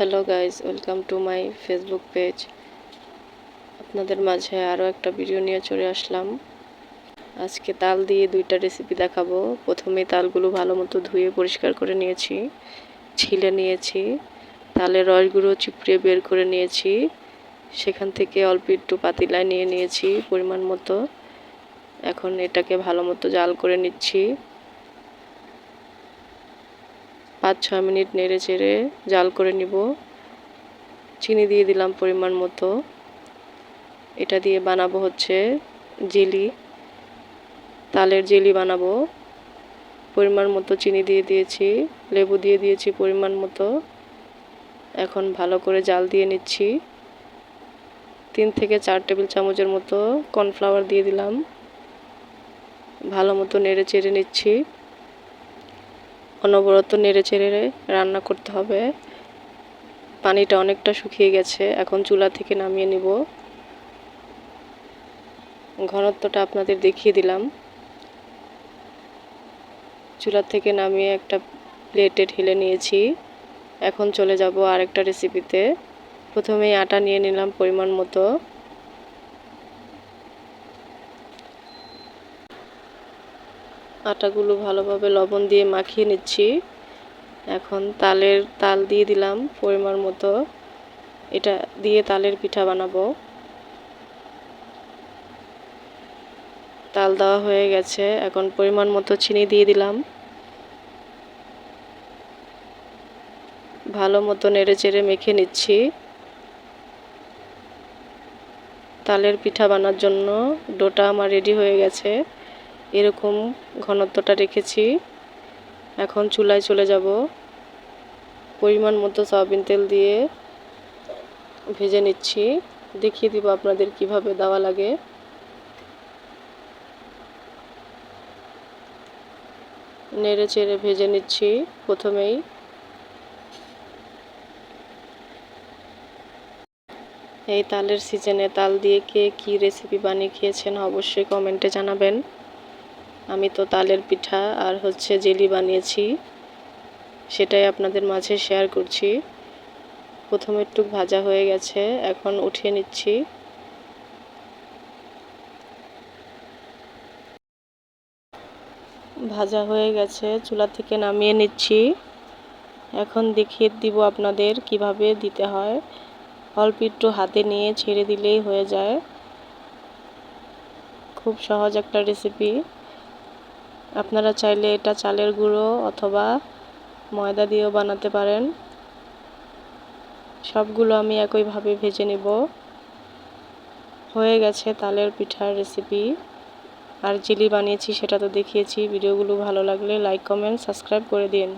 Hello guys welcome to my Facebook page আপনাদের মাঝে আরও একটা ভিডিও নিয়ে চলে আসলাম। আজকে তাল দিয়ে দুইটা রেসিপি দেখাবো। প্রথমে তালগুলো ভালো মতো ধুয়ে পরিষ্কার করে নিয়েছি, ছিলে নিয়েছি। তালের রসগুলো চিপড়ে বের করে নিয়েছি। সেখান থেকে অল্প একটু পাতিলায় নিয়ে নিয়েছি পরিমাণ মতো। এখন এটাকে ভালো মতো জাল করে নিচ্ছি। পাঁচ ছয় মিনিট নেড়ে চেড়ে জাল করে নিব। চিনি দিয়ে দিলাম পরিমাণ মতো। এটা দিয়ে বানাবো হচ্ছে জেলি। তালের জেলি বানাবো। পরিমাণ মতো চিনি দিয়ে দিয়েছি, লেবু দিয়ে দিয়েছি পরিমাণ মতো। এখন ভালো করে জাল দিয়ে নিচ্ছি। তিন থেকে চার টেবিল চামচের মতো কর্নফ্লাওয়ার দিয়ে দিলাম। ভালো মতো নেড়ে চেড়ে নিচ্ছি। অনবরত নেড়ে চেড়ে রান্না করতে হবে। পানিটা অনেকটা শুকিয়ে গেছে, এখন চুলা থেকে নামিয়ে নিব। ঘনত্বটা আপনাদের দেখিয়ে দিলাম। চুলা থেকে নামিয়ে একটা প্লেটে ঢেলে নিয়েছি। এখন চলে যাব আরেকটা রেসিপিতে প্রথমেই আটা নিয়ে নিলাম পরিমাণ মতো। আটাগুলো ভালোভাবে লবণ দিয়ে মাখিয়ে নিচ্ছি। এখন তালের তাল দিয়ে দিলাম পরিমাণ মতো। এটা দিয়ে তালের পিঠা বানাবো। তাল দেওয়া হয়ে গেছে। এখন পরিমাণ মতো চিনি দিয়ে দিলাম। ভালো মতো নেড়ে চেড়ে মেখে নিচ্ছি। তালের পিঠা বানার জন্য ডোটা আমার রেডি হয়ে গেছে। এরকম ঘনত্বটা রেখেছি। এখন চুলায় চলে যাব। পরিমাণ মতো সয়াবিন তেল দিয়ে ভেজে নিচ্ছি। দেখিয়ে দিব আপনাদের কীভাবে দেওয়া লাগে। নেড়ে চেড়ে ভেজে নিচ্ছি প্রথমেই। এই তালের সিজনে তাল দিয়ে কে কী রেসিপি বানিয়ে খেয়েছেন অবশ্যই কমেন্টে জানাবেন। আমি তো তালের পিঠা আর হচ্ছে জেলি বানিয়েছি, সেটাই আপনাদের মাঝে শেয়ার করছি। প্রথমে একটু ভাজা হয়ে গেছে, এখন উঠিয়ে নিচ্ছি। ভাজা হয়ে গেছে, চুলা থেকে নামিয়ে নিচ্ছি। এখন দেখিয়ে দিব আপনাদের কীভাবে দিতে হয়। অল্প একটু হাতে নিয়ে ছেড়ে দিলেই হয়ে যায়। খুব সহজ একটা রেসিপি আপনারা চাইলে এটা চালের গুঁড়ো অথবা ময়দা দিয়েও বানাতে পারেন। সবগুলো আমি একইভাবে ভেজে নেব। হয়ে গেছে তালের পিঠার রেসিপি আর জিলি বানিয়েছি সেটা তো দেখিয়েছি। ভিডিওগুলো ভালো লাগলে লাইক কমেন্ট সাবস্ক্রাইব করে দিন।